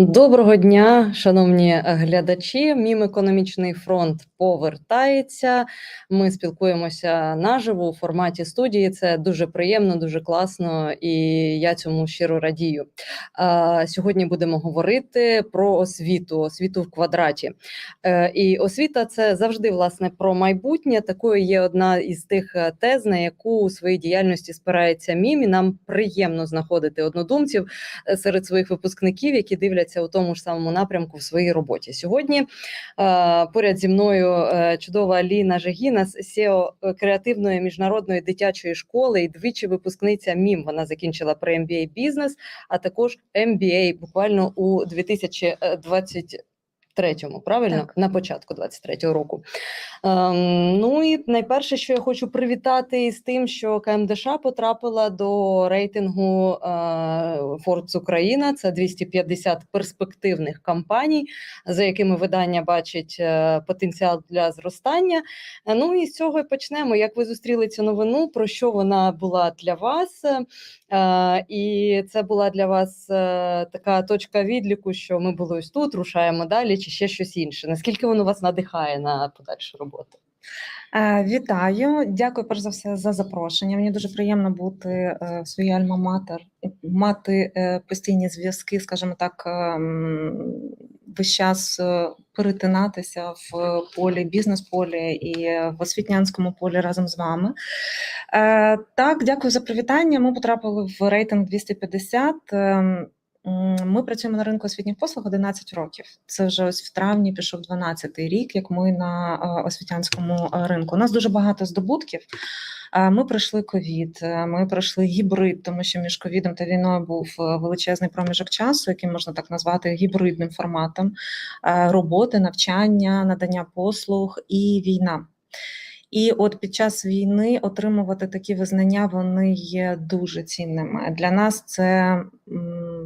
Доброго дня, шановні глядачі. Мім економічний фронт повертається. Ми спілкуємося наживо у форматі студії. Це дуже приємно, дуже класно, і я цьому щиро радію. Сьогодні будемо говорити про освіту, освіту в квадраті. Е, І освіта це завжди власне про майбутнє. Такою є одна із тих е, тез, на яку у своїй діяльності спирається мім. І нам приємно знаходити однодумців е, серед своїх випускників, які дивляться у тому ж самому напрямку в своїй роботі. Сьогодні е, поряд зі мною е, чудова Ліна Жегіна, сео креативної міжнародної дитячої школи і двічі випускниця МІМ. Вона закінчила при MBA бізнес, а також MBA буквально у 2020 23-му, правильно Так. на початку 23-го року. Ем, ну і найперше, що я хочу привітати із тим, що КМДШ потрапила до рейтингу е, Forbes Україна. Це 250 перспективних компаній, за якими видання бачить е, потенціал для зростання. Е, Ну і з цього і почнемо. Як ви зустріли цю новину? Про що вона була для вас? Е, І це була для вас е, така точка відліку, що ми були ось тут, рушаємо далі, чи ще щось інше. Наскільки воно вас надихає на подальшу роботу? Е, Вітаю, дякую перш за все за запрошення. Мені дуже приємно бути е, в своїй альма-матер, мати е, постійні зв'язки, скажімо так, ем, весь час перетинатися в полі, бізнес-полі і в освітнянському полі разом з вами. Так, дякую за привітання. Ми потрапили в рейтинг 250. Ми працюємо на ринку освітніх послуг 11 років. Це вже ось в травні пішов 12-й рік, як ми на е, освітянському е, ринку. У нас дуже багато здобутків. Е, Ми пройшли ковід, ми пройшли гібрид, тому що між ковідом та війною був величезний проміжок часу, який можна так назвати гібридним форматом роботи, навчання, надання послуг і війна. І от під час війни отримувати такі визнання вони є дуже цінними. Для нас це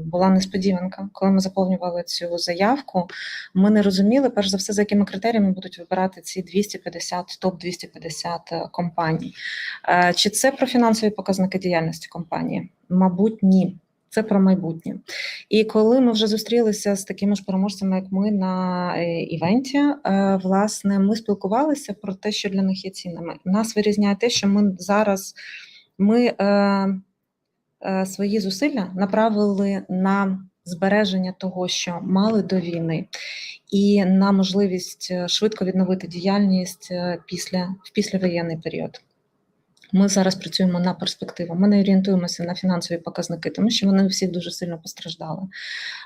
була несподіванка. Коли ми заповнювали цю заявку, ми не розуміли, перш за все, за якими критеріями будуть вибирати ці 250, топ 250 компаній. Е, Чи це про фінансові показники діяльності компанії? Мабуть, ні. Це про майбутнє. І коли ми вже зустрілися з такими ж переможцями, як ми на е, івенті, е, власне, ми спілкувалися про те, що для них є цінними. Нас вирізняє те, що ми зараз ми е, е, свої зусилля направили на збереження того, що мали до війни, і на можливість е, швидко відновити діяльність е, після в післявоєнний період. Ми зараз працюємо на перспективу. Ми не орієнтуємося на фінансові показники, тому що вони всі дуже сильно постраждали.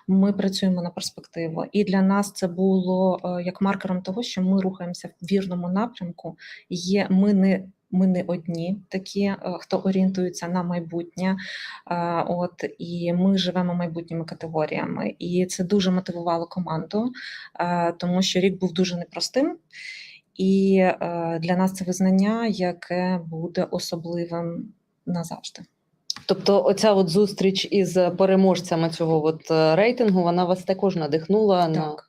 Ми працюємо на перспективу, і для нас це було е, як маркером того, що ми рухаємося в вірному напрямку. Є ми не. Ми не одні такі, е, хто орієнтується на майбутнє, Е, от і ми живемо майбутніми категоріями. І це дуже мотивувало команду, е, тому що рік був дуже непростим. І для нас це визнання, яке буде особливим назавжди. Тобто, оця от зустріч із переможцями цього от рейтингу, вона вас також надихнула на Так.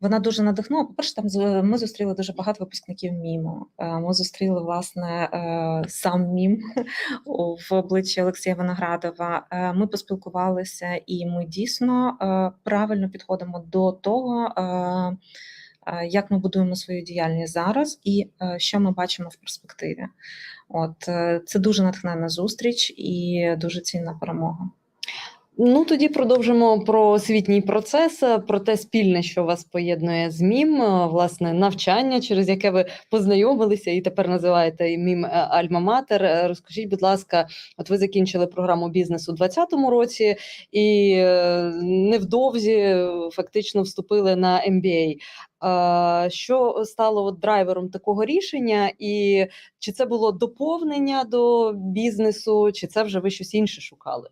Вона дуже надихнула. По-перше, там з- ми зустріли дуже багато випускників міму. Е, Ми зустріли власне е, сам мім в обличчі Олексія Виноградова. Е, Ми поспілкувалися, і ми дійсно правильно підходимо до того, як ми будуємо свою діяльність зараз, і що ми бачимо в перспективі. От це дуже натхненна зустріч і дуже цінна перемога. Ну тоді продовжимо про освітній процес, е, про те спільне, що вас поєднує з МІМ, е, власне, навчання, через яке ви познайомилися і тепер називаєте МІМ е, Альма-Матер. Розкажіть, будь ласка, от ви закінчили програму бізнесу у 2020 році і невдовзі фактично вступили на MBA. Е, Що стало от драйвером такого рішення, і чи це було доповнення до бізнесу, чи це вже ви щось інше шукали?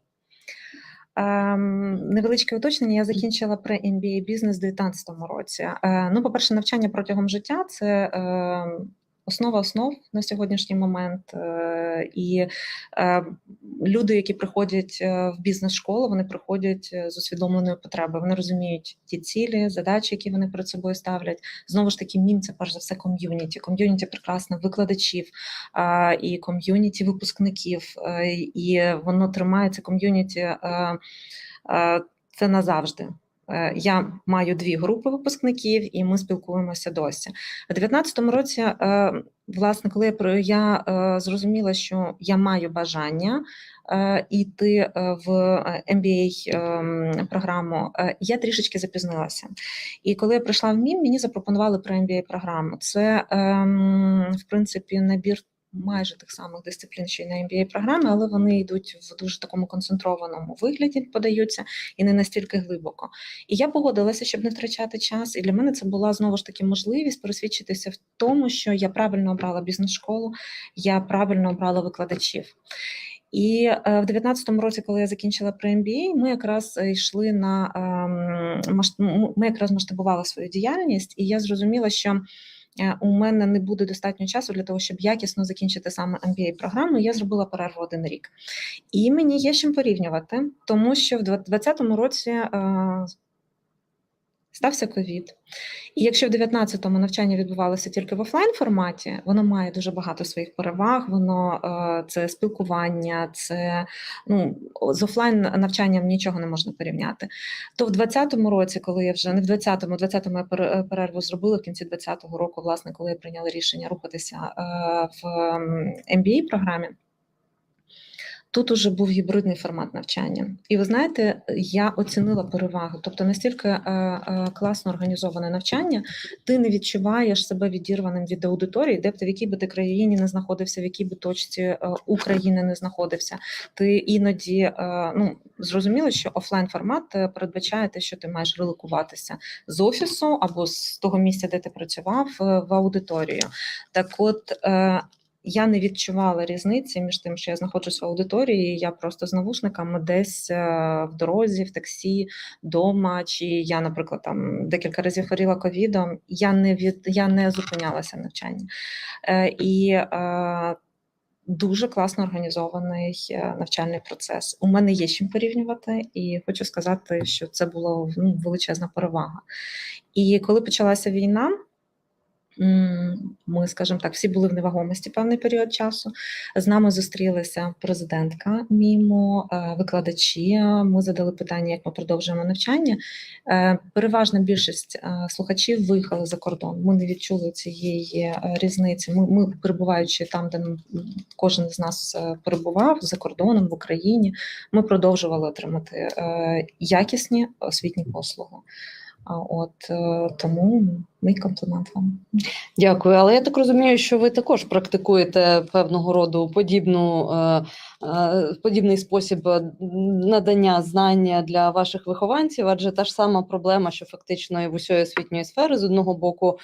Ем, невеличке уточнення. Я закінчила при MBA бізнес у 2019 році. Е, ну, по-перше, навчання протягом життя це е, основа основ на сьогоднішній момент. Е, і е, люди, які приходять е, в бізнес-школу, вони приходять е, з усвідомленою потребою. Вони розуміють ті цілі, задачі, які вони перед собою ставлять. Знову ж таки, мім це перш за все ком'юніті. Ком'юніті прекрасно викладачів і ком'юніті випускників, е, і воно тримається ком'юніті. Це назавжди. Е, Я маю дві групи випускників, і ми спілкуємося досі. У 2019 році, е, власне, коли я е, зрозуміла, що я маю бажання йти в MBA програму, я трішечки запізнилася. І коли я прийшла в МІМ, мені запропонували про MBA програму. Це, ем, в принципі, набір. Майже тих самих дисциплін, що й на MBA програми, але вони йдуть в дуже такому концентрованому вигляді, подаються і не настільки глибоко. І я погодилася, щоб не втрачати час. І для мене це була знову ж таки можливість пересвідчитися в тому, що я правильно обрала бізнес-школу, я правильно обрала викладачів. І е, в 2019 році, коли я закінчила при MBA, ми якраз е, йшли на ем, ми якраз масштабували свою діяльність, і я зрозуміла, що у мене не буде достатньо часу для того, щоб якісно закінчити саме MBA програму. Я зробила перерву один рік. І мені є чим порівнювати, тому що в 2020 році е, стався ковід. І якщо в 19-му навчання відбувалося тільки в офлайн форматі, воно має дуже багато своїх переваг. Воно е, це спілкування, це ну з офлайн навчанням нічого не можна порівняти. То в 20-му році, коли я вже не в 20-му, 20-му я перерву зробила в кінці 20-го року, власне, коли я прийняла рішення рухатися е, в MBA програмі. Тут уже був гібридний формат навчання, і ви знаєте, я оцінила переваги. Тобто настільки е, е, класно організоване навчання, ти не відчуваєш себе відірваним від аудиторії, де б ти в якій би ти країні не знаходився, в якій би точці е, України не знаходився. Ти іноді е, ну зрозуміло, що офлайн формат е, передбачає те, що ти маєш релокуватися з офісу або з того місця, де ти працював, е, в аудиторію. Так, от. е, я не відчувала різниці між тим, що я знаходжусь в аудиторії, я просто з навушниками десь е, в дорозі, в таксі, вдома, чи я, наприклад, там декілька разів хворіла ковідом. Я не від я не зупинялася в навчанні. Е, і е, Дуже класно організований навчальний процес. У мене є чим порівнювати, і хочу сказати, що це була ну, величезна перевага. І коли почалася війна, Ми, скажімо так, всі були в невагомості певний період часу. З нами зустрілася президентка МІМО, е, викладачі. Ми задали питання, як ми продовжуємо навчання. Е, Переважна більшість е, слухачів виїхали за кордон. Ми не відчули цієї різниці. Ми, ми перебуваючи там, де кожен з нас перебував за кордоном в Україні, ми продовжували отримати якісні освітні послуги. А От е, тому мій комплімент вам. Дякую, але я так розумію, що ви також практикуєте певного роду подібну, е, е, подібний спосіб надання знання для ваших вихованців, адже та ж сама проблема, що фактично і в усієї освітньої сфери, з одного боку,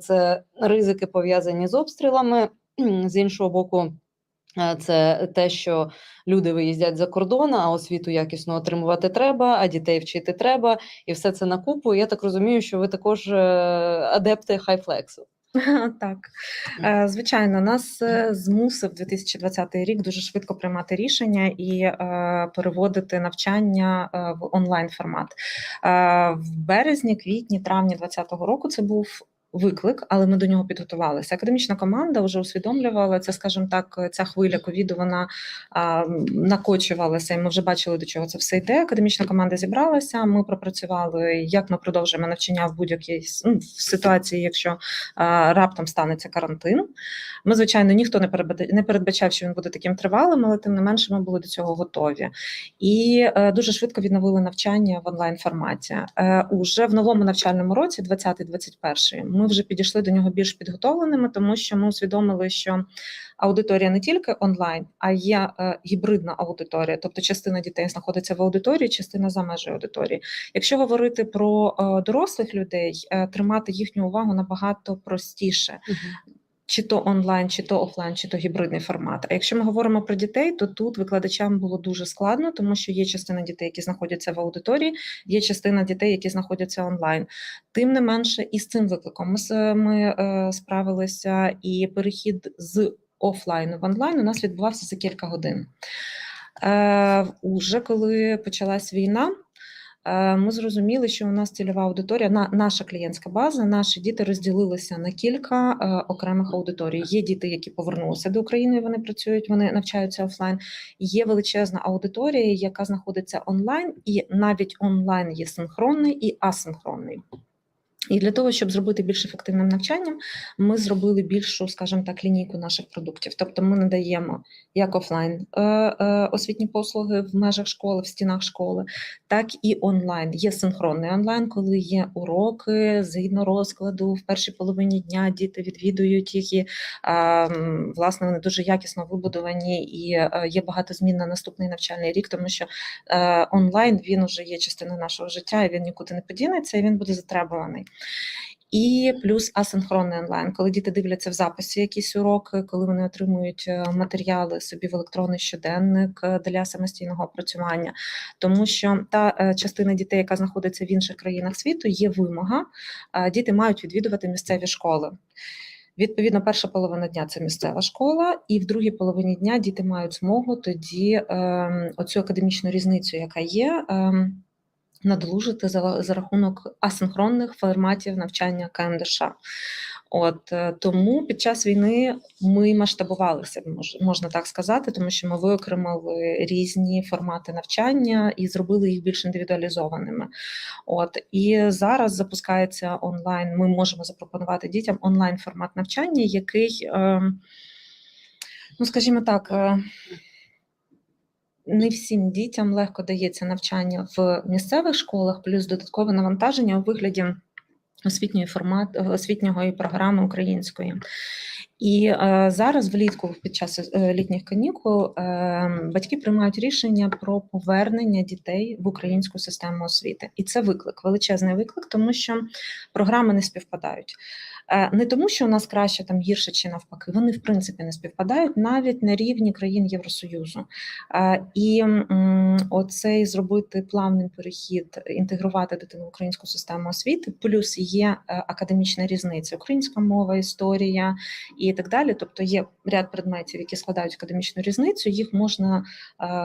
це ризики пов'язані з обстрілами, з іншого боку. Е, Це те, що люди виїздять за кордон, а освіту якісно отримувати треба, а дітей вчити треба, і все це на купу. Я так розумію, що ви також е, адепти хайфлексу. Так, Е, звичайно, нас змусив 2020 рік дуже швидко приймати рішення і переводити навчання в онлайн формат. В березні, квітні, травні 2020 року це був. Виклик, але ми до нього підготувалися. Академічна команда вже усвідомлювала це, скажімо так, ця хвиля ковіду вона а, накочувалася, і ми вже бачили, до чого це все йде. Академічна команда зібралася. Ми пропрацювали, як ми продовжуємо навчання в будь-якій ну, ситуації, якщо а, раптом станеться карантин. Ми, звичайно, ніхто не не передбачав, що він буде таким тривалим, але тим не менше ми були до цього готові. І е, дуже швидко відновили навчання в онлайн форматі. Е, уже в новому навчальному році, 20-21, ми вже підійшли до нього більш підготовленими, тому що ми усвідомили, що аудиторія не тільки онлайн, а є е, гібридна аудиторія, тобто частина дітей знаходиться в аудиторії, частина за межею аудиторії. Якщо говорити про е, дорослих людей, е, тримати їхню увагу набагато простіше чи то онлайн, чи то офлайн, чи то гібридний формат. А якщо ми говоримо про дітей, то тут викладачам було дуже складно, тому що є частина дітей, які знаходяться в аудиторії, є частина дітей, які знаходяться онлайн. Тим не менше, і з цим викликом ми, ми е, справилися, і перехід з офлайну в онлайн у нас відбувався за кілька годин. Е, уже коли почалась війна. Е, ми зрозуміли, що у нас цільова аудиторія, на, наша клієнтська база, наші діти розділилися на кілька е, окремих аудиторій. Є діти, які повернулися до України, вони працюють, вони навчаються офлайн. Є величезна аудиторія, яка знаходиться онлайн, і навіть онлайн є синхронний і асинхронний. І для того, щоб зробити більш ефективним навчанням, ми зробили більшу, скажімо так, лінійку наших продуктів. Тобто ми надаємо як офлайн е, е, освітні послуги в межах школи, в стінах школи, так і онлайн. Є синхронний онлайн, коли є уроки згідно розкладу в першій половині дня. Діти відвідують їх і е, власне вони дуже якісно вибудовані і є багато змін на наступний навчальний рік, тому що онлайн він вже є частиною нашого життя, і він нікуди не подінеться, і він буде затребуваний. І плюс асинхронний онлайн, коли діти дивляться в записі якісь уроки, коли вони отримують е, матеріали собі в електронний щоденник е, для самостійного опрацювання, тому що та е, частина дітей, яка знаходиться в інших країнах світу, є вимога. Діти мають відвідувати місцеві школи. Відповідно, перша половина дня це місцева школа, і в другій половині дня діти мають змогу тоді ем, оцю академічну різницю, яка є. Ем, надолужити за, за рахунок асинхронних форматів навчання КМДШ. От е, тому під час війни ми масштабувалися, можна так сказати, тому що ми виокремили різні формати навчання і зробили їх більш індивідуалізованими. От і зараз запускається онлайн. Ми можемо запропонувати дітям онлайн формат навчання, який, е, ну скажімо так. Не всім дітям легко дається навчання в місцевих школах, плюс додаткове навантаження у вигляді освітньої формат, освітньої програми української. І е, зараз влітку, під час е, літніх канікул, е, батьки приймають рішення про повернення дітей в українську систему освіти. І це виклик, величезний виклик, тому що програми не співпадають. Е, Не тому, що у нас краще там гірше чи навпаки, вони в принципі не співпадають навіть на рівні країн Євросоюзу. Е, І оцей зробити плавний перехід, інтегрувати дитину в українську систему освіти, плюс є е, академічна різниця: українська мова, історія і так далі. Тобто є ряд предметів, які складають академічну різницю. Їх можна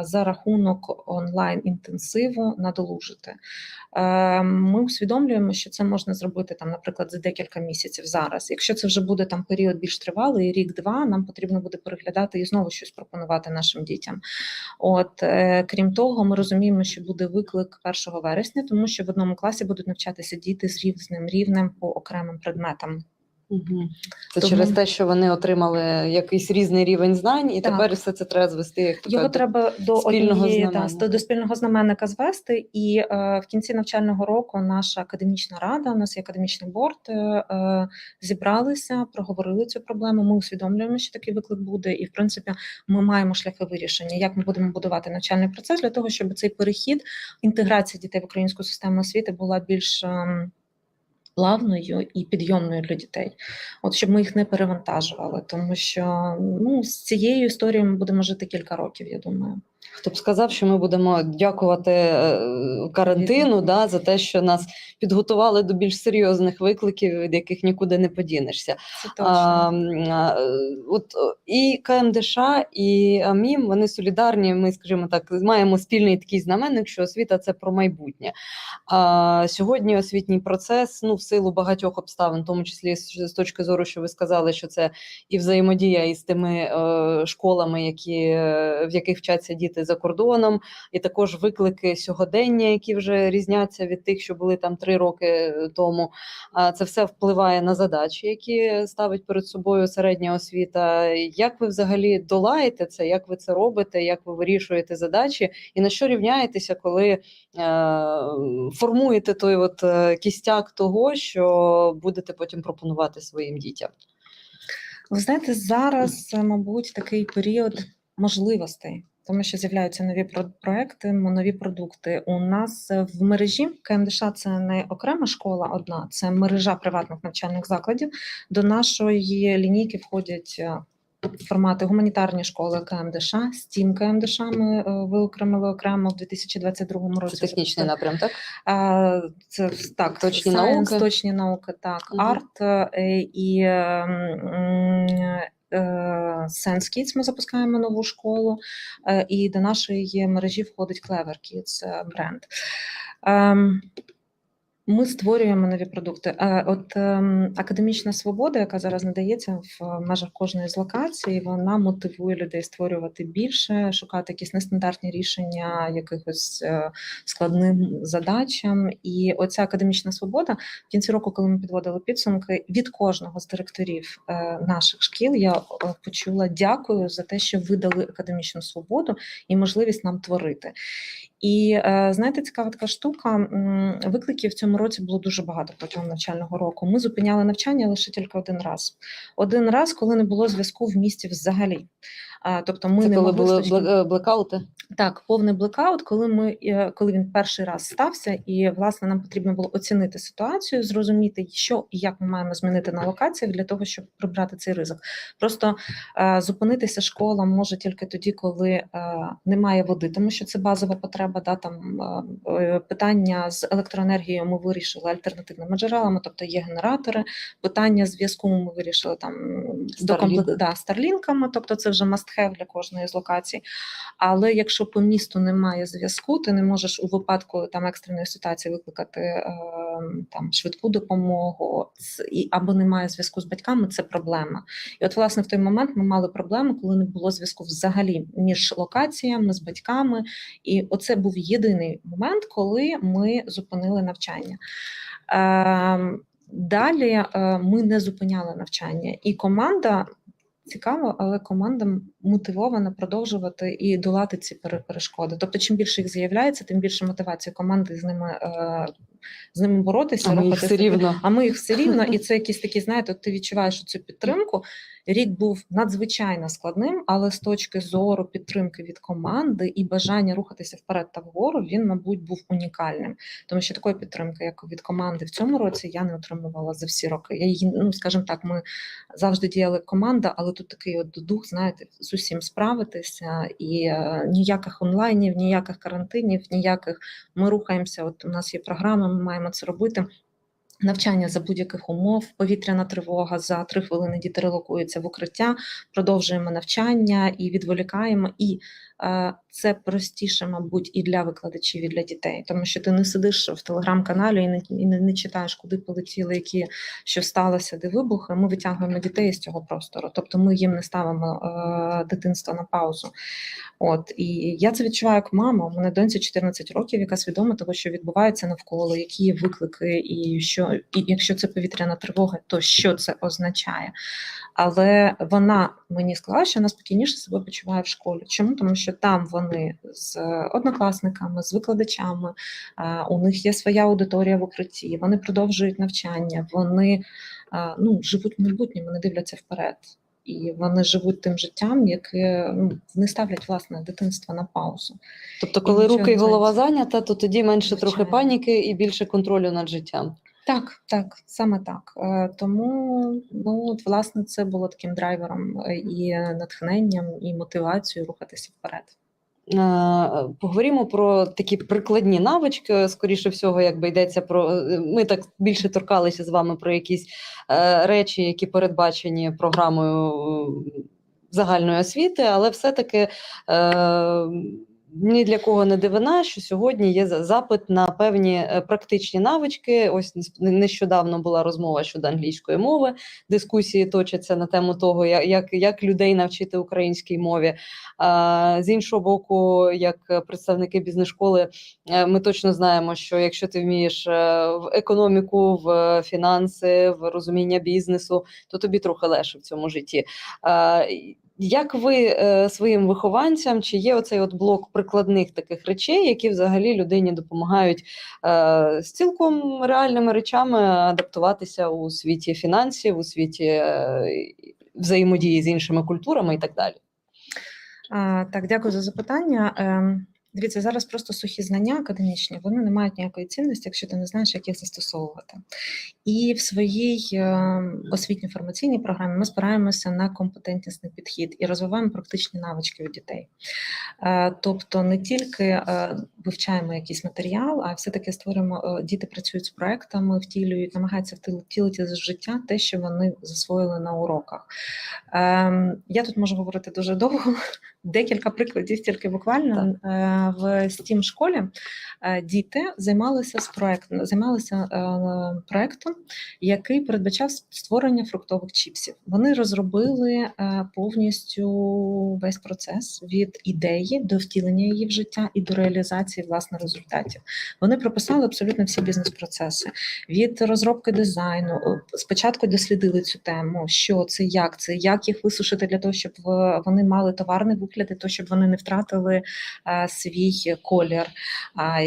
за рахунок онлайн інтенсиву надолужити. Ми усвідомлюємо, що це можна зробити там, наприклад, за декілька місяців зараз. Якщо це вже буде там період більш тривалий, рік-два, нам потрібно буде переглядати і знову щось пропонувати нашим дітям. От е, крім того, ми розуміємо, що буде виклик 1 вересня, тому що в одному класі будуть навчатися діти з різним рівнем по окремим предметам. Мгм. Це Тому- через те, що вони отримали якийсь різний рівень знань, і Так. тепер все це треба звести як Його треба до спільного однієї та, до спільного знаменника звести. І е, в кінці навчального року наша академічна рада, у нас є академічний борт, е, е, зібралися, проговорили цю проблему. Ми усвідомлюємо, що такий виклик буде, і в принципі ми маємо шляхи вирішення, як ми будемо будувати навчальний процес для того, щоб цей перехід, інтеграція дітей в українську систему освіти була більш. ем, Плавною і підйомною для дітей, от щоб ми їх не перевантажували, тому що ну з цією історією ми будемо жити кілька років, я думаю. Хто б сказав, що ми будемо дякувати е, карантину да, за те, що нас підготували до більш серйозних викликів, від яких нікуди не подінешся. Це А, а, от і КМДШ, і МІМ вони солідарні. Ми, скажімо так, маємо спільний такий знаменник, що освіта це про майбутнє. А сьогодні освітній процес, ну в силу багатьох обставин, в тому числі з, з точки зору, що ви сказали, що це і взаємодія із тими е, школами, які е, в яких вчаться діти за кордоном, і також виклики сьогодення, які вже різняться від тих, що були там три роки тому. Це все впливає на задачі, які ставить перед собою середня освіта. Як ви взагалі долаєте це? Як ви це робите? Як ви вирішуєте задачі? І на що рівняєтеся, коли е, формуєте той от е, кістяк того, що будете потім пропонувати своїм дітям? Ви знаєте, зараз, е, мабуть, такий період можливостей, тому що з'являються нові про- проекти, нові продукти. У нас е, в мережі КМДШ це не окрема школа одна, це мережа приватних навчальних закладів. До нашої лінійки входять. е, Формати гуманітарні школи КМДШ, стім КМДШ ми е, виокремили окремо в 2022 Це році. технічний напрям, так? Це так, Точні science, науки. точні науки, так, Мгм. арт і ем, Sense Kids ми запускаємо нову школу, е, і до нашої мережі входить Clever Kids е, бренд. Ми створюємо нові продукти. От ем, академічна свобода, яка зараз надається в межах кожної з локацій, вона мотивує людей створювати більше, шукати якісь нестандартні рішення якихось е, складним задачам. І оця академічна свобода в кінці року, коли ми підводили підсумки, від кожного з директорів е, наших шкіл я е, почула дякую за те, що ви дали академічну свободу і можливість нам творити. І е, знаєте, цікава така штука. Викликів в цьому році було дуже багато протягом навчального року. Ми зупиняли навчання лише тільки один раз. Один раз, коли не було зв'язку в місті взагалі. Тобто ми Це не коли могли були е, блекаути? так, повний блекаут, коли ми е, коли він перший раз стався, і власне нам потрібно було оцінити ситуацію, зрозуміти, що і як ми маємо змінити на локаціях для того, щоб прибрати цей ризик. Просто е, зупинитися школа може тільки тоді, коли немає води, тому що це базова потреба. Да, там питання з електроенергією ми вирішили альтернативними джерелами, тобто є генератори. Питання зв'язку ми вирішили там до Starlink. комплек... да, старлінками, тобто це вже must have для кожної з локацій. Але якщо по місту немає зв'язку, ти не можеш у випадку там екстреної ситуації викликати е, там швидку допомогу, і або немає зв'язку з батьками, це проблема. І от, власне, в той момент ми мали проблему, коли не було зв'язку взагалі між локаціями з батьками. І оце був єдиний момент, коли ми зупинили навчання. Е, Далі е, ми не зупиняли навчання, і команда цікаво, але команда мотивована продовжувати і долати ці перешкоди. Тобто, чим більше їх з'являється, тим більше мотивація команди з ними е, з ними боротися, А ми їх все рівно. а ми їх все рівно, і це якісь такі, знаєте, ти відчуваєш цю підтримку. Рік був надзвичайно складним, але з точки зору підтримки від команди і бажання рухатися вперед та вгору, він, мабуть, був унікальним. Тому що такої підтримки, як від команди в цьому році, я не отримувала за всі роки. Я її, ну скажімо так, ми завжди діяли команда, але тут такий от дух, знаєте, з усім справитися, і е, ніяких онлайнів, ніяких карантинів, ніяких ми рухаємося. От у нас є програма, ми маємо це робити. Навчання за будь-яких умов, повітряна тривога за три хвилини діти релокуються в укриття, продовжуємо навчання і відволікаємо. І це простіше, мабуть, і для викладачів, і для дітей, тому що ти не сидиш в телеграм-каналі і не, і не, не читаєш, куди полетіли, які що сталося, де вибухи. Ми витягуємо дітей з цього простору. Тобто ми їм не ставимо е, дитинство на паузу. От і я це відчуваю як мама. У мене доньці 14 років, яка свідома того, що відбувається навколо, які є виклики, і що і якщо це повітряна тривога, то що це означає? Але вона мені сказала, що вона спокійніше себе почуває в школі. Чому? Тому що там вони з однокласниками, з викладачами, е, у них є своя аудиторія в укритті, вони продовжують навчання, вони е, ну, живуть майбутнім, вони дивляться вперед. І вони живуть тим життям, яке ну, не ставлять власне дитинство на паузу. Тобто, коли нічого руки і голова зайнята, то тоді менше трохи паніки і більше контролю над життям. Так, так, саме так. Е, Тому ну, от, власне, це було таким драйвером е, і натхненням, і мотивацією рухатися вперед. Е, Поговоримо про такі прикладні навички. Скоріше всього, якби йдеться про ми так більше торкалися з вами про якісь речі, які передбачені програмою загальної освіти, але все-таки ні для кого не дивина, що сьогодні є запит на певні е, практичні навички. Ось нещодавно була розмова щодо англійської мови. Дискусії точаться на тему того, як, як людей навчити українській мові. А, з іншого боку, як представники бізнес-школи, е, ми точно знаємо, що якщо ти вмієш е, в економіку, в фінанси, в розуміння бізнесу, то тобі трохи легше в цьому житті. А, Як ви е, своїм вихованцям, чи є оцей от блок прикладних таких речей, які взагалі людині допомагають е, з цілком реальними речами адаптуватися у світі фінансів, у світі е, взаємодії з іншими культурами і так далі? А, Так, дякую за запитання. Ем, Дивіться, зараз просто сухі знання академічні, вони не мають ніякої цінності, якщо ти не знаєш, як їх застосовувати. І в своїй е, освітньо-формаційній програмі ми спираємося на компетентнісний підхід і розвиваємо практичні навички у дітей. Е, Тобто не тільки е, вивчаємо якийсь матеріал, а все-таки створюємо, діти працюють з проектами, втілюють, намагаються втіл- втілити з життя те, що вони засвоїли на уроках. Ем, Я тут можу говорити дуже довго, декілька прикладів, тільки буквально Е, в steam школі діти займалися з проектом, займалися е, проектом, який передбачав створення фруктових чіпсів. Вони розробили е, повністю весь процес від ідеї до втілення її в життя і до реалізації власне результатів. Вони прописали абсолютно всі бізнес-процеси від розробки дизайну. Спочатку дослідили цю тему, що це, як це, як їх висушити для того, щоб вони мали товарний вигляд, і то щоб вони не втратили е, свій колір,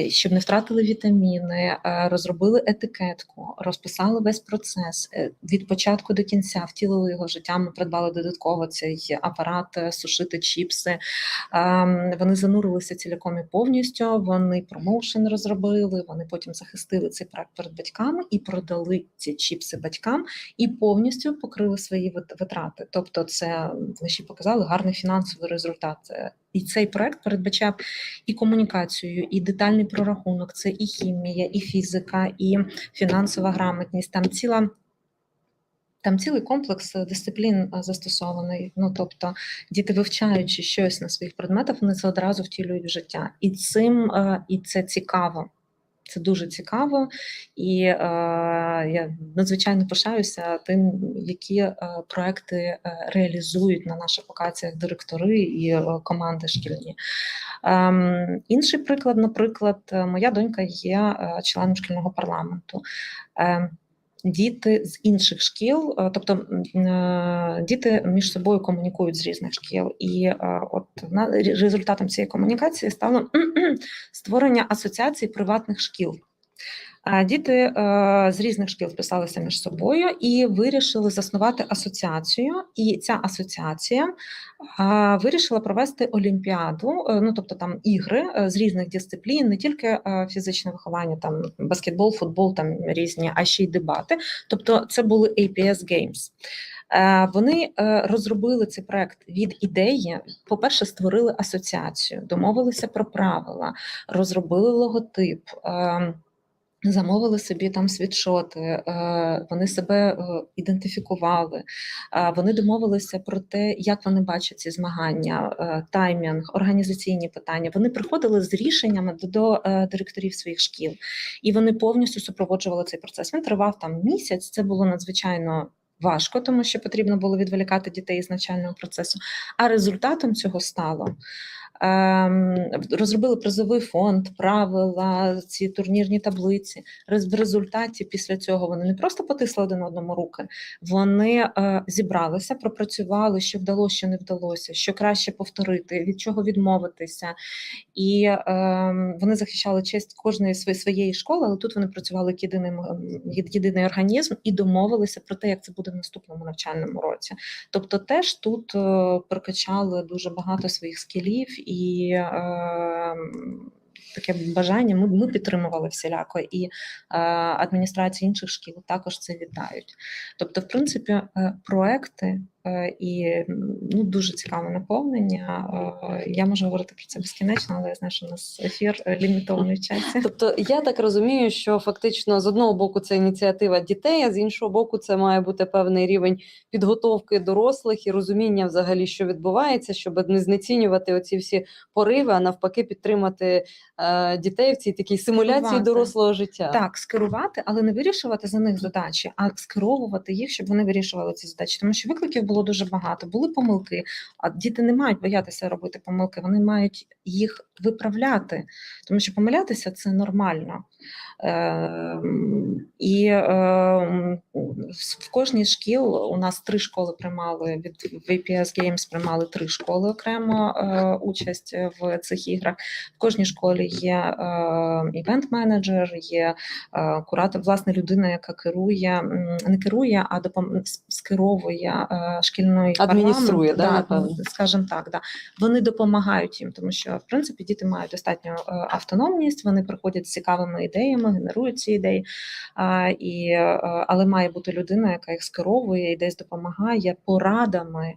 щоб не втратили вітаміни, е, розробили етикетку, розписали весь процес е, від початку до кінця, втілили його життя. Ми придбали додатково цей апарат е, сушити чіпси. Вони занурилися ціляком і повністю. Вони промоушен розробили. Вони потім захистили цей проект перед батьками і продали ці чіпси батькам і повністю покрили свої витрати. Тобто, це вони ще показали гарний фінансовий результат. І цей проект передбачав і комунікацію, і детальний прорахунок. Це і хімія, і фізика, і фінансова грамотність. Там ціла. Там цілий комплекс е, дисциплін е, застосований. Ну тобто, діти, вивчаючи щось на своїх предметах, вони це одразу втілюють в життя. І цим е, і це цікаво. Це дуже цікаво, і е, я надзвичайно пишаюся тим, які е, проекти е, реалізують на наших локаціях директори і е, команди шкільні. Е, інший приклад, наприклад, е, моя донька є е, членом шкільного парламенту. Ем, Діти з інших шкіл, е, тобто е, діти між собою комунікують з різних шкіл, і е, от результатом цієї комунікації стало створення асоціації приватних шкіл. Діти е, з різних шкіл списалися між собою і вирішили заснувати асоціацію. І ця асоціація вирішила провести олімпіаду, е, ну тобто там ігри е, з різних дисциплін, не тільки фізичне виховання, там баскетбол, футбол, там різні, а ще й дебати. Тобто, це були APS Games. Вони розробили цей проект від ідеї. По-перше, створили асоціацію, домовилися про правила, розробили логотип. Замовили собі там світшоти, е, вони себе е, ідентифікували, вони домовилися про те, як вони бачать ці змагання, е, таймінг, організаційні питання. Вони приходили з рішеннями до, директорів своїх шкіл, і вони повністю супроводжували цей процес. Він тривав там місяць. Це було надзвичайно. Важко, тому що потрібно було відволікати дітей з навчального процесу. А результатом цього стало розробили призовий фонд, правила, ці турнірні таблиці. В результаті після цього вони не просто потисли один одному руки, вони е, зібралися, пропрацювали, що вдалося, що не вдалося, що краще повторити, від чого відмовитися. І ем, вони захищали честь кожної своєї, своєї школи, але тут вони працювали як єдиний, єдиний організм і домовилися про те, як це буде в наступному навчальному році. Тобто, теж тут е, прокачали дуже багато своїх скілів і е, таке бажання ми, ми підтримували всіляко, і е, адміністрації інших шкіл також це вітають. Тобто, в принципі, е, проекти і ну, дуже цікаве наповнення. Е, я можу говорити про це безкінечно, але я знаю, що у нас ефір е, лімітований в часі. Тобто я так розумію, що фактично з одного боку це ініціатива дітей, а з іншого боку, це має бути певний рівень підготовки дорослих і розуміння взагалі, що відбувається, щоб не знецінювати оці всі пориви, а навпаки, підтримати е, дітей в цій такій симуляції Скерувати. дорослого життя. Так, скерувати, але не вирішувати за них задачі, а скеровувати їх, щоб вони вирішували ці задачі. Тому що викликів було дуже багато, були помилки. А діти не мають боятися робити помилки, вони мають їх виправляти, тому що помилятися це нормально. Ем, І ем, в кожній шкіл у нас три школи приймали від VPS Games приймали три школи окремо е, участь в цих іграх. В кожній школі є івент-менеджер, є е, куратор, власне, людина, яка керує, не керує, а допом... скеровує е, шкільний Адмініструє, парламент. да, скажімо так, да. вони допомагають їм, тому що в принципі діти мають достатньо е, автономність, вони приходять з цікавими ідеями, генерують ці ідеї. А, і, е, але має бути людина, яка їх скеровує і десь допомагає порадами,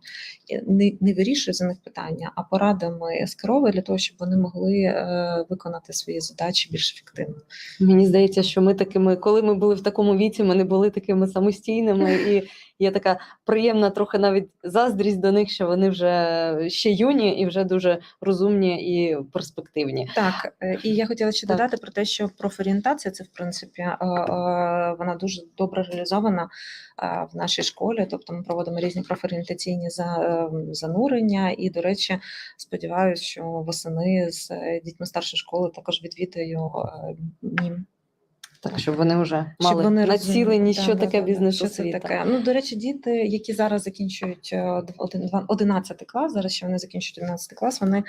не, не вирішує за них питання, а порадами скеровує для того, щоб вони могли е, виконати свої задачі більш ефективно. Мені здається, що ми такими, коли ми були в такому віці, ми не були такими самостійними, і є така приємна трохи навіть заздрість до них, що вони вже ще юні і вже дуже розумні і перспективні. Так, е, і я хотіла ще Так. додати про те, що профорієнтація це в принципі е, е, вона дуже добре реалізована в нашій школі. Тобто ми проводимо різні профорієнтаційні за- занурення. І, до речі, сподіваюся, що восени з дітьми старшої школи також відвідаю нім. Так, щоб вони вже Щоб мали вони націлені, що да, таке да, бізнес що це освіта. таке. Ну, до речі, діти, які зараз закінчують е, один- два- 11 клас, зараз ще вони закінчують 11 клас, вони,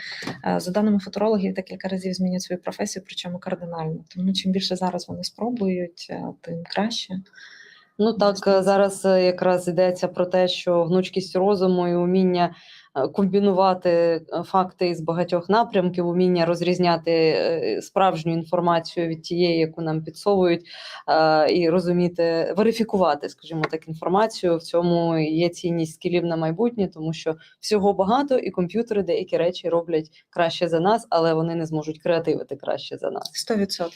е, за даними фотурологів, декілька разів змінюють свою професію, причому кардинально. Тому чим більше зараз вони спробують, е, тим краще. Ну так, е, зараз е, якраз йдеться про те, що гнучкість розуму і уміння е, комбінувати е, факти із багатьох напрямків, уміння розрізняти е, справжню інформацію від тієї, яку нам підсовують, е, і розуміти, верифікувати, скажімо так, інформацію. В цьому є цінність скілів на майбутнє, тому що всього багато, і комп'ютери деякі речі роблять краще за нас, але вони не зможуть креативити краще за нас. 100%.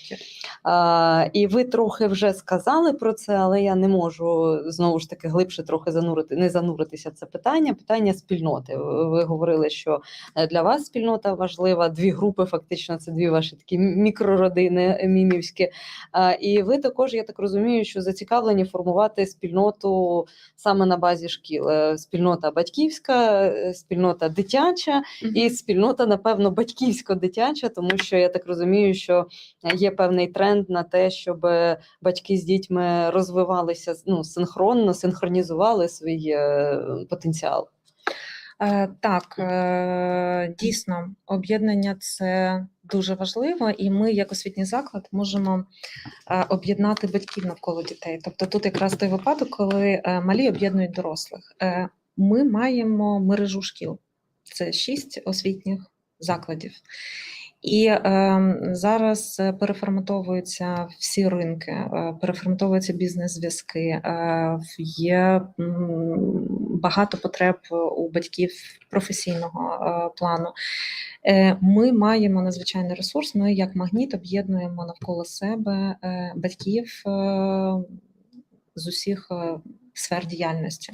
А, і ви трохи вже сказали про це, але я не можу знову ж таки глибше трохи занурити, не зануритися в це питання. Питання спільноти. Ви говорили, що е, для вас спільнота важлива. Дві групи, фактично, це дві ваші такі мікрородини мімівські. І ви також, я так розумію, що зацікавлені формувати спільноту саме на базі шкіл. Е, Спільнота батьківська, е, спільнота дитяча і спільнота, напевно, батьківсько-дитяча, тому що я так розумію, що є певний тренд на те, щоб батьки з дітьми розвивалися ну, синхронно, синхронізували свій е, потенціал. Е, Так, е, дійсно, об'єднання це дуже важливо, і ми, як освітній заклад, можемо е, об'єднати батьків навколо дітей. Тобто, тут якраз той випадок, коли малі об'єднують дорослих. Ми маємо мережу шкіл, це шість освітніх закладів. І е, зараз переформатовуються всі ринки, е, переформатовуються бізнес-зв'язки. Е, є багато потреб у батьків професійного е, плану. Е, ми маємо надзвичайний ресурс. Ми як магніт об'єднуємо навколо себе е, батьків е, з усіх е, сфер діяльності.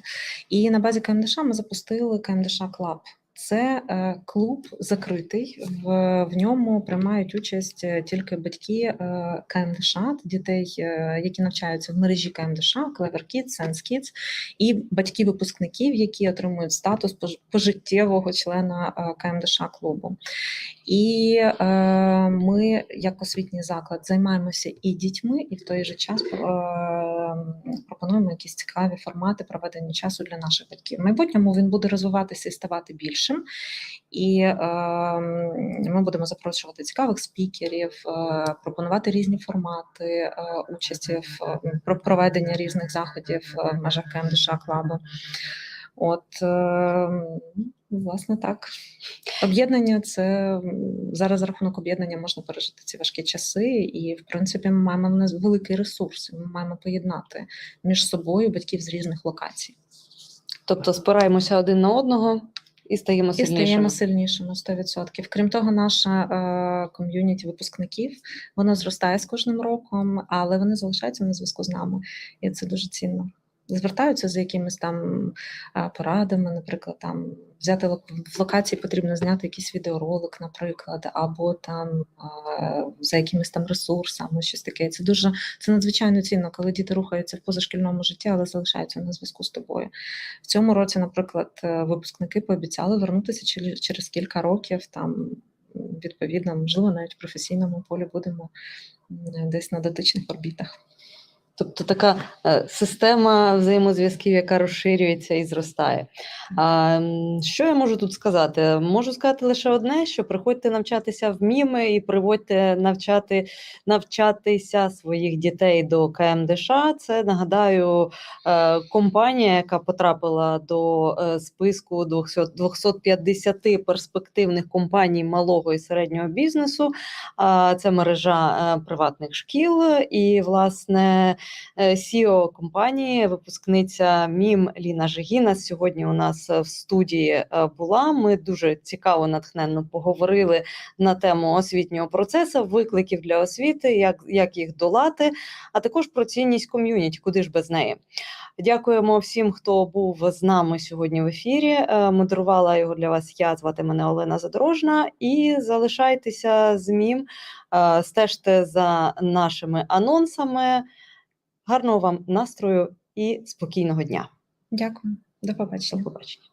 І на базі КМДШ ми запустили КМДШ Клаб. Це е, клуб закритий. В, в ньому приймають участь е, тільки батьки е, КМДШ, дітей, які навчаються в мережі КМДШ, Clever Kids, Sense Kids, і батьки випускників, які отримують статус пожиттєвого члена КМДШ клубу. І ми, як освітній заклад, займаємося і дітьми, і в той же час пропонуємо якісь цікаві формати проведення часу для наших батьків. В майбутньому він буде розвиватися і ставати більшим. І е, ми будемо запрошувати цікавих спікерів, е, пропонувати різні формати е, участі в е, проведення різних заходів е, в межах КМДШ Клабу. От, е, власне, так. Об'єднання це зараз за рахунок об'єднання можна пережити ці важкі часи, і в принципі ми маємо великий ресурс. Ми маємо поєднати між собою батьків з різних локацій. Тобто спираємося один на одного і стаємо І стаємо сильнішими 100%. Крім того, наша е, ком'юніті випускників воно зростає з кожним роком, але вони залишаються на зв'язку з нами, і це дуже цінно. Звертаються за якимись там порадами, наприклад, там взяти в локації потрібно зняти якийсь відеоролик, наприклад, або там за якимись там ресурсами, щось таке. Це дуже це надзвичайно цінно, коли діти рухаються в позашкільному житті, але залишаються на зв'язку з тобою. В цьому році, наприклад, е, випускники пообіцяли вернутися через, кілька років. Там відповідно, можливо, навіть в професійному полі будемо десь на дотичних орбітах. Тобто така е, система взаємозв'язків, яка розширюється і зростає. А, що я можу тут сказати? Можу сказати лише одне: що приходьте навчатися в МІМи і приводьте навчати, навчатися своїх дітей до КМДШ. Це нагадаю е, компанія, яка потрапила до е, списку 200 250 перспективних компаній малого і середнього бізнесу. А, Це мережа приватних шкіл і, власне. Е, CEO компанії, випускниця МІМ Ліна Жигіна сьогодні у нас е, в студії е, була. Ми дуже цікаво, натхненно поговорили на тему освітнього процесу, викликів для освіти, як, як їх долати, а також про цінність ком'юніті, куди ж без неї. Дякуємо всім, хто був з нами сьогодні в ефірі. Модерувала його для вас. Я звати мене Олена Задорожна. І залишайтеся з МІМ, стежте за нашими анонсами. Гарного вам настрою і спокійного дня. Дякую, до До побачення. побачення.